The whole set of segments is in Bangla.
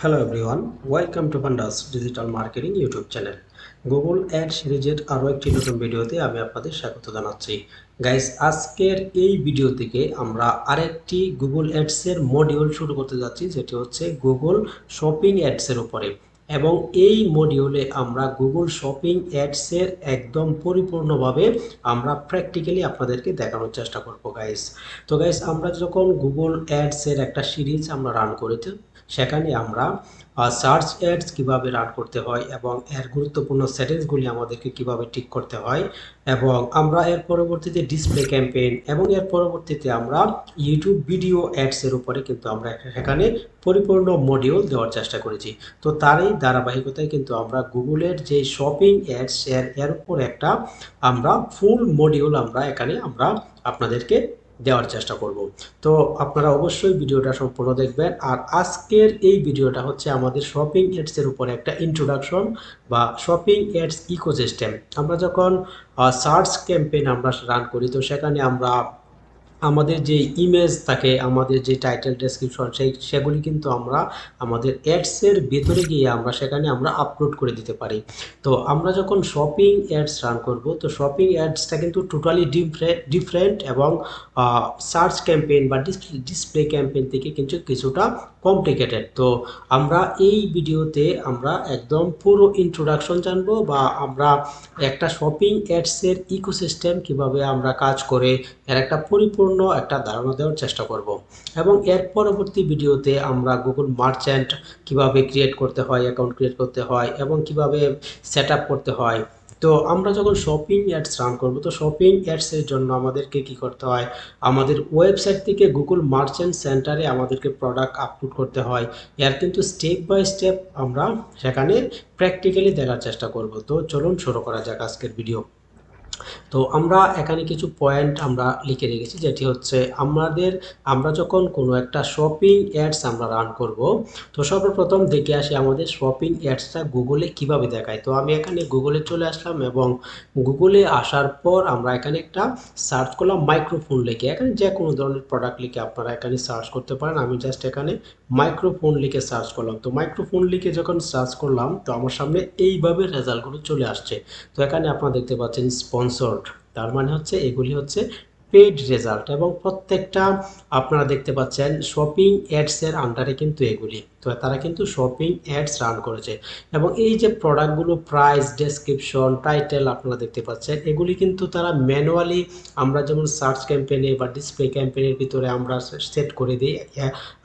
Hello everyone welcome to pandas digital marketing YouTube channel Google ad সিরিজের আরও একটি নতুন ভিডিওতে আমি আপনাদের স্বাগত জানাচ্ছি। গাইস আজকের এই ভিডিও থেকে আমরা আরেকটি গুগল অ্যাডসের মডিউল শুরু করতে যাচ্ছি যেটি হচ্ছে গুগল শপিং অ্যাডসের উপরে। এবং এই মডিউলে আমরা গুগল শপিং অ্যাডসের একদম পরিপূর্ণভাবে আমরা প্র্যাকটিক্যালি আপনাদেরকে দেখানোর চেষ্টা করব গাইস তো গাইস আমরা যখন গুগল অ্যাডসের একটা সিরিজ আমরা রান করেছি, সেখানে আমরা সার্চ অ্যাডস কীভাবে রান করতে হয় এবং এর গুরুত্বপূর্ণ সেটিংসগুলি আমাদেরকে কীভাবে ঠিক করতে হয় এবং আমরা এর পরবর্তীতে ডিসপ্লে ক্যাম্পেইন এবং এর পরবর্তীতে আমরা ইউটিউব ভিডিও অ্যাডসের উপরে কিন্তু আমরা সেখানে পরিপূর্ণ মডিউল দেওয়ার চেষ্টা করেছি। তো তারই ধারাবাহিকতায় কিন্তু আমরা গুগলের যে শপিং অ্যাডস এর এর উপর একটা আমরা ফুল মডিউল আমরা এখানে আমরা আপনাদেরকে দেওয়ার চেষ্টা করব। তো আপনারা অবশ্যই ভিডিওটা সম্পূর্ণ দেখবেন। আর আজকের এই ভিডিওটা হচ্ছে আমাদের শপিং এডসের উপরে একটা ইন্ট্রোডাকশন বা শপিং এডস ইকোসিস্টেম আমরা যখন সার্চ ক্যাম্পেইন আমরা রান করি, তো সেখানে আমরা আমাদের যে ইমেজ থাকে, আমাদের যে টাইটেল ডেসক্রিপশন সেই, সেগুলি কিন্তু আমরা আমাদের অ্যাডসের ভেতরে গিয়ে আমরা সেখানে আমরা আপলোড করে দিতে পারি। তো আমরা যখন শপিং অ্যাডস রান করব, তো শপিং অ্যাডসটা কিন্তু টোটালি ডিফারেন্ট এবং সার্চ ক্যাম্পেইন বা ডিসপ্লে ক্যাম্পেইন থেকে কিন্তু কিছুটা কমপ্লিকেটেড তো আমরা এই ভিডিওতে আমরা একদম পুরো ইন্ট্রোডাকশন জানব বা আমরা একটা শপিং অ্যাডসের ইকোসিস্টেম কীভাবে আমরা কাজ করে এর একটা পরিপূর্ণ একটা ধারণা দেওয়ার চেষ্টা করব। এবং এর পরবর্তী ভিডিওতে আমরা গুগল মার্চেন্ট কীভাবে ক্রিয়েট করতে হয় অ্যাকাউন্ট ক্রিয়েট করতে হয় এবং কীভাবে সেট করতে হয়। তো আমরা যখন শপিং অ্যাডস রান করব, তো শপিং অ্যাডসের জন্য আমাদেরকে কি করতে হয়? আমাদের ওয়েবসাইট থেকে গুগল মার্চেন্ট সেন্টারে আমাদেরকে প্রোডাক্ট আপলোড করতে হয়। এর কিন্তু স্টেপ বাই স্টেপ আমরা সেখানে প্র্যাকটিক্যালি দেখার চেষ্টা করব। তো চলুন শুরু করা যাক আজকের ভিডিও তো আমরা এখানে কিছু পয়েন্ট আমরা লিখে রেখেছি, যেটি হচ্ছে আমাদের, আমরা যখন কোনো একটা শপিং অ্যাডস আমরা রান করব, তো সর্বপ্রথম দেখে আসি আমাদের শপিং অ্যাডসটা গুগলে কীভাবে দেখায়। তো আমি এখানে গুগলে চলে আসলাম এবং গুগলে আসার পর আমরা এখানে একটা সার্চ করলাম মাইক্রোফোন লিখে। এখানে যে কোনো ধরনের প্রোডাক্ট লিখে আপনারা এখানে সার্চ করতে পারেন। আমি জাস্ট এখানে মাইক্রোফোন লিখে সার্চ করলাম। তো মাইক্রোফোন লিখে যখন সার্চ করলাম, তো আমার সামনে এইভাবে রেজাল্টগুলো চলে আসছে। তো এখানে আপনারা দেখতে পাচ্ছেন স্পন্সর্ড তার মানে হচ্ছে এগুলি হচ্ছে পেইড রেজাল্ট এবং প্রত্যেকটা আপনারা দেখতে পাচ্ছেন শপিং অ্যাডসের আন্ডারে কিন্তু এগুলি। তো তারা কিন্তু শপিং অ্যাডস রান করেছে। এবং এই যে প্রোডাক্টগুলো প্রাইস ডেসক্রিপশন টাইটেল আপনারা দেখতে পাচ্ছেন, এগুলি কিন্তু তারা ম্যানুয়ালি আমরা যেমন সার্চ ক্যাম্পেইনে বা ডিসপ্লে ক্যাম্পেইনের ভিতরে আমরা সেট করে দিই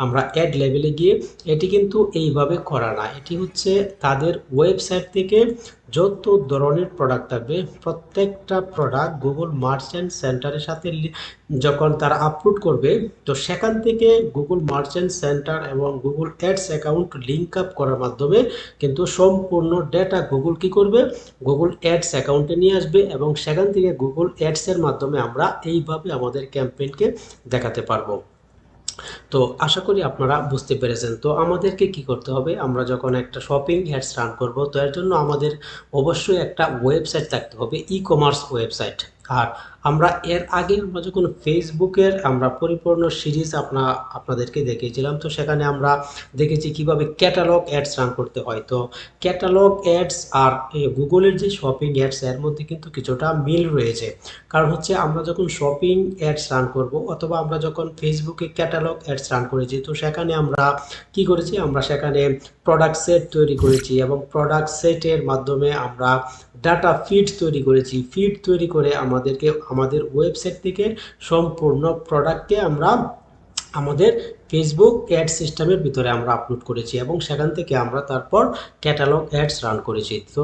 আমরা অ্যাড লেভেলে গিয়ে এটি কিন্তু এইভাবে করা না। এটি হচ্ছে তাদের ওয়েবসাইট থেকে যত ধরনের প্রোডাক্ট থাকবে, প্রত্যেকটা প্রোডাক্ট গুগল মার্চেন্ট সেন্টারের সাথে যখন তারা আপলোড করবে, তো সেখান থেকে গুগল মার্চেন্ট সেন্টার এবং Google ads account link up করার মাধ্যমে কিন্তু সম্পূর্ণ ডেটা গুগল কি করবে? গুগল অ্যাডস অ্যাকাউন্টে নিয়ে আসবে এবং সেখান থেকে গুগল অ্যাডসের মাধ্যমে আমরা এইভাবে আমাদের ক্যাম্পেইনকে দেখাতে পারব। তো আশা করি আপনারা বুঝতে পেরেছেন। তো আমাদেরকে কি করতে হবে? আমরা যখন একটা শপিং অ্যাডস রান করব, তো এর জন্য আমাদের অবশ্যই একটা ওয়েবসাইট থাকতে হবে ই কমার্স ওয়েবসাইট আর আমরা এর আগে আমরা যখন ফেসবুকের আমরা পরিপূর্ণ সিরিজ আপনা, আপনাদেরকে দেখিয়েছিলাম, তো সেখানে আমরা দেখেছি কীভাবে ক্যাটালগ অ্যাডস রান করতে হয়। তো ক্যাটালগ অ্যাডস আর গুগলের যে শপিং অ্যাডস এর মধ্যে কিন্তু কিছুটা মিল রয়েছে। কারণ হচ্ছে আমরা যখন শপিং অ্যাডস রান করব অথবা আমরা যখন ফেসবুকে ক্যাটালগ অ্যাডস রান করেছি, তো সেখানে আমরা কি করেছি? আমরা সেখানে প্রোডাক্ট সেট তৈরি করেছি এবং প্রোডাক্ট সেটের মাধ্যমে আমরা ডাটা ফিড তৈরি করেছি। ফিড তৈরি করে আমাদেরকে আমাদের ওয়েবসাইট থেকে সম্পূর্ণ প্রোডাক্টকে আমরা আমাদের ফেসবুক অ্যাড সিস্টেমের ভিতরে আমরা আপলোড করেছি এবং সেখান থেকে আমরা তারপর ক্যাটালগ অ্যাডস রান করেছি। তো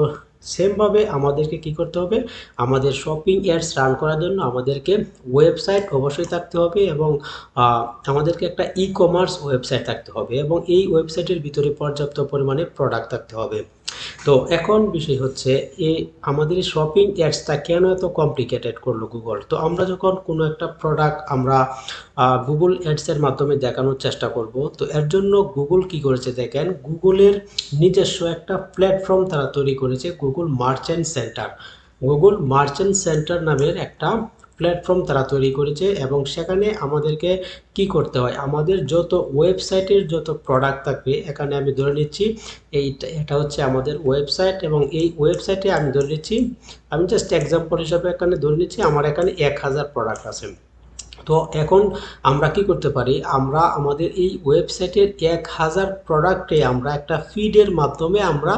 সেমভাবে আমাদেরকে কি করতে হবে? আমাদের শপিং অ্যাডস রান করার জন্য আমাদেরকে ওয়েবসাইট অবশ্যই থাকতে হবে এবং আমাদেরকে একটা ই কমার্স ওয়েবসাইট থাকতে হবে এবং এই ওয়েবসাইটের ভিতরে পর্যাপ্ত পরিমাণে প্রোডাক্ট থাকতে হবে। তো এখন বিষয় হচ্ছে, এই আমাদের শপিং অ্যাডসটা কেন এত কমপ্লিকেটেড করল গুগল তো আমরা যখন কোনো একটা প্রোডাক্ট আমরা গুগল অ্যাডসের মাধ্যমে দেখানোর চেষ্টা করব, তো এর জন্য গুগল কি করেছে দেখেন? গুগলের নিজস্ব একটা প্ল্যাটফর্ম তারা তৈরি করেছে Google merchant centre Google merchant centre নামের একটা প্ল্যাটফর্ম তারা তৈরি করেছে এবং সেখানে আমাদেরকে কি করতে হয়? আমাদের যত ওয়েবসাইটের যত প্রোডাক্ট থাকবে, এখানে আমি ধরে নিচ্ছি এইটা, এটা হচ্ছে আমাদের ওয়েবসাইট এবং এই ওয়েবসাইটে আমি ধরে নিচ্ছি, আমি জাস্ট এক্সাম্পল হিসাবে এখানে ধরে নিচ্ছি, আমার এখানে এক হাজার প্রোডাক্ট আছে। তো এখন আমরা কি করতে পারি? আমরা আমাদের এই ওয়েবসাইটের এক হাজার প্রোডাক্টে আমরা একটা ফিডের মাধ্যমে আমরা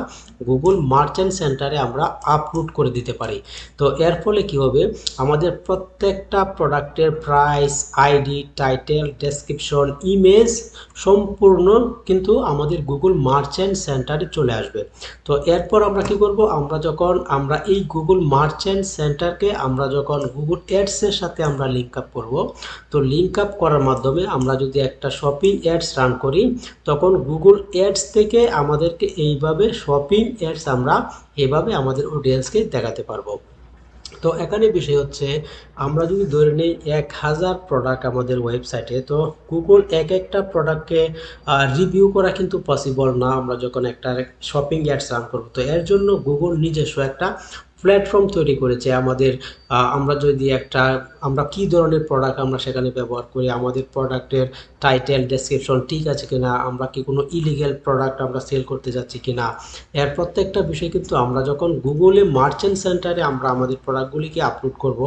গুগল মার্চেন্ট সেন্টারে আমরা আপলোড করে দিতে পারি। তো এর ফলে কি হবে? আমাদের প্রত্যেকটা প্রোডাক্টের price ID title description image সম্পূর্ণ কিন্তু আমাদের গুগল মার্চেন্ট সেন্টারে চলে আসবে। তো এরপর আমরা কি করব? আমরা যখন আমরা এই গুগল মার্চেন্ট সেন্টারকে আমরা যখন গুগল অ্যাডসের সাথে আমরা লিঙ্ক আপ করব তো লিঙ্ক আপ করার মাধ্যমে আমরা যদি একটা শপিং অ্যাডস রান করি, তখন গুগল অ্যাডস থেকে আমাদেরকে এইভাবে শপিং অ্যাডস আমরা এভাবে আমাদের অডিয়েন্সকে দেখাতে পারব। তো এখানে বিষয় হচ্ছে, আমরা যদি ধরে নিই এক হাজার প্রোডাক্ট আমাদের ওয়েবসাইটে তো গুগল এক একটা প্রোডাক্টকে রিভিউ করা কিন্তু পসিবল না। আমরা যখন একটা শপিং অ্যাডস রান করব, তো এর জন্য গুগল নিজস্ব একটা প্ল্যাটফর্ম তৈরি করেছে, আমাদের আমরা যদি একটা, আমরা কি ধরনের প্রোডাক্ট আমরা সেখানে ব্যবহার করি, আমাদের প্রোডাক্টের টাইটেল ডেসক্রিপশন ঠিক আছে কিনা, আমরা কি কোনো ইলিগ্যাল প্রোডাক্ট আমরা সেল করতে যাচ্ছি কিনা, এর প্রত্যেকটা বিষয় কিন্তু আমরা যখন গুগলে মার্চেন্ট সেন্টারে আমরা আমাদের প্রোডাক্টগুলিকে আপলোড করব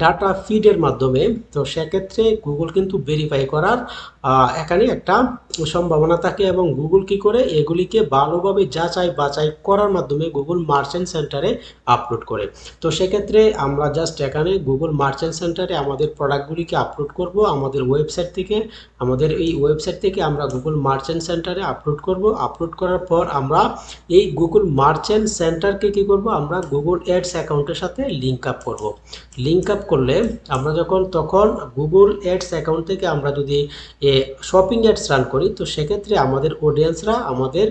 ডাটা ফিডের মাধ্যমে, তো সেক্ষেত্রে গুগল কিন্তু ভেরিফাই করার এখানে একটা সম্ভাবনা থাকে এবং গুগল কি করে? এগুলিকে ভালোভাবে যাচাই বাছাই করার মাধ্যমে গুগল মার্চেন্ট সেন্টারে আপলোড করে। তো সেক্ষেত্রে আমরা জাস্ট এখানে গুগল মার্চেন্ট সেন্টারে আমাদের প্রোডাক্টগুলিকে আপলোড করব, আমাদের ওয়েবসাইট থেকে। আমাদের এই ওয়েবসাইট থেকে আমরা গুগল মার্চেন্ট সেন্টারে আপলোড করব। আপলোড করার পর আমরা এই গুগল মার্চেন্ট সেন্টারকে কি করব? আমরা গুগল অ্যাডস অ্যাকাউন্টের সাথে লিঙ্ক আপ করব। লিঙ্ক আপ করলে আমরা যখন, তখন গুগল অ্যাডস অ্যাকাউন্ট থেকে আমরা যদি শপিং অ্যাডস রান করি তো সেক্ষেত্রে আমাদের অডিয়েন্সরা আমাদের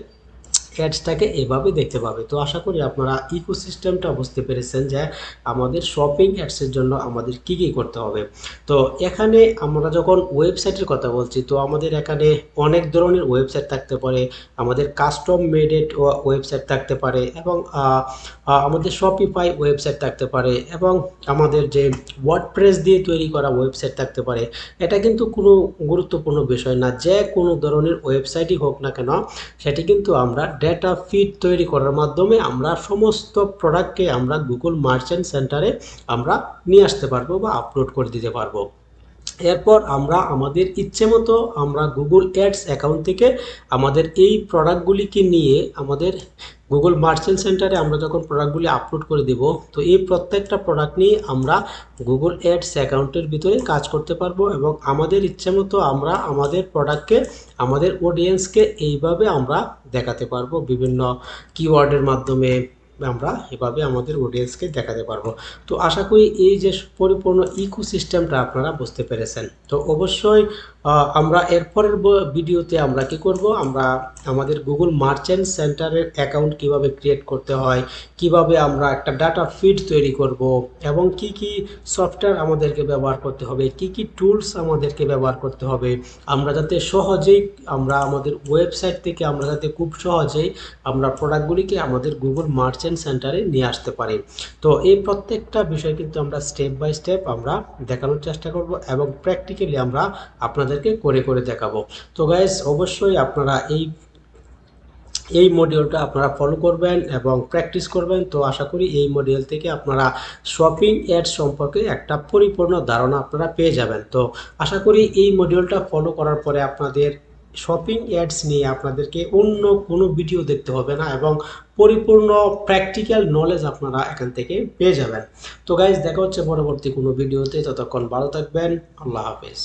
অ্যাডসটাকে এভাবে দেখতে পাবে। তো আশা করি আপনারা ইকোসিস্টেমটা বুঝতে পেরেছেন যে আমাদের শপিং অ্যাডসের জন্য আমাদের কি কি করতে হবে। তো এখানে আমরা যখন ওয়েবসাইটের কথা বলছি, তো আমাদের এখানে অনেক ধরনের ওয়েবসাইট থাকতে পারে। আমাদের কাস্টম মেডেড ওয়েবসাইট থাকতে পারে এবং আমাদের শপিফাই ওয়েবসাইট থাকতে পারে এবং আমাদের যে ওয়ার্ডপ্রেস দিয়ে তৈরি করা ওয়েবসাইট থাকতে পারে। এটা কিন্তু কোনো গুরুত্বপূর্ণ বিষয় না। যে কোনো ধরনের ওয়েবসাইটই হোক না কেন, সেটি কিন্তু আমরা ডেটা ফিড তৈরি করার মাধ্যমে আমরা সমস্ত প্রোডাক্টকে আমরা গুগল মার্চেন্ট সেন্টারে আমরা নিয়ে আসতে পারব বা আপলোড করে দিতে পারব। এরপর আমরা আমাদের ইচ্ছে মতো আমরা গুগল অ্যাডস অ্যাকাউন্ট থেকে আমাদের এই প্রোডাক্টগুলিকে নিয়ে আমাদের গুগল মার্চেন্ট সেন্টারে আমরা যখন প্রোডাক্টগুলি আপলোড করে দেব, তো এই প্রত্যেকটা প্রোডাক্ট নিয়ে আমরা গুগল অ্যাডস অ্যাকাউন্টের ভিতরে কাজ করতে পারব এবং আমাদের ইচ্ছে মতো আমরা আমাদের প্রোডাক্টকে আমাদের অডিয়েন্সকে এইভাবে আমরা দেখাতে পারব বিভিন্ন কিওয়ার্ডের মাধ্যমে। আমরা এভাবে আমাদের অডিয়েন্সকে দেখাতে পারব। তো আশা করি এই যে পরিপূর্ণ ইকোসিস্টেমটা আপনারা বুঝতে পেরেছেন। তো অবশ্যই আমরা এরপরের ভিডিওতে আমরা কি করব? আমরা আমাদের গুগল মার্চেন্ট সেন্টারের অ্যাকাউন্ট কীভাবে ক্রিয়েট করতে হয়, কীভাবে আমরা একটা ডাটা ফিড তৈরি করব এবং কি কি সফটওয়্যার আমাদেরকে ব্যবহার করতে হবে, কি কি টুলস আমাদেরকে ব্যবহার করতে হবে, আমরা যাতে সহজেই, আমরা আমাদের ওয়েবসাইট থেকে আমরা যাতে খুব সহজেই আমরা প্রোডাক্টগুলিকে আমাদের গুগল মার্চেন্ট সেন্টারে নিয়ে আসতে পারি। তো এই প্রত্যেকটা বিষয় কিন্তু আমরা স্টেপ বাই স্টেপ আমরা দেখানোর চেষ্টা করব এবং প্র্যাকটিক্যালি আমরা আপনাদেরকে করে করে দেখাবো। তো গাইজ অবশ্যই আপনারা এই এই মডিউলটা আপনারা ফলো করবেন এবং প্র্যাকটিস করবেন। তো আশা করি এই মডিউল থেকে আপনারা শপিং অ্যাড সম্পর্কে একটা পরিপূর্ণ ধারণা আপনারা পেয়ে যাবেন। তো আশা করি এই মডিউলটা ফলো করার পরে আপনাদের শপিং অ্যাডস নিয়ে আপনাদেরকে অন্য কোনো ভিডিও দেখতে হবে না এবং পরিপূর্ণ প্র্যাকটিক্যাল নলেজ আপনারা এখান থেকে পেয়ে যাবেন। তো গাইজ দেখা হচ্ছে পরবর্তী কোনো ভিডিওতে ততক্ষণ ভালো থাকবেন। আল্লাহ হাফেজ।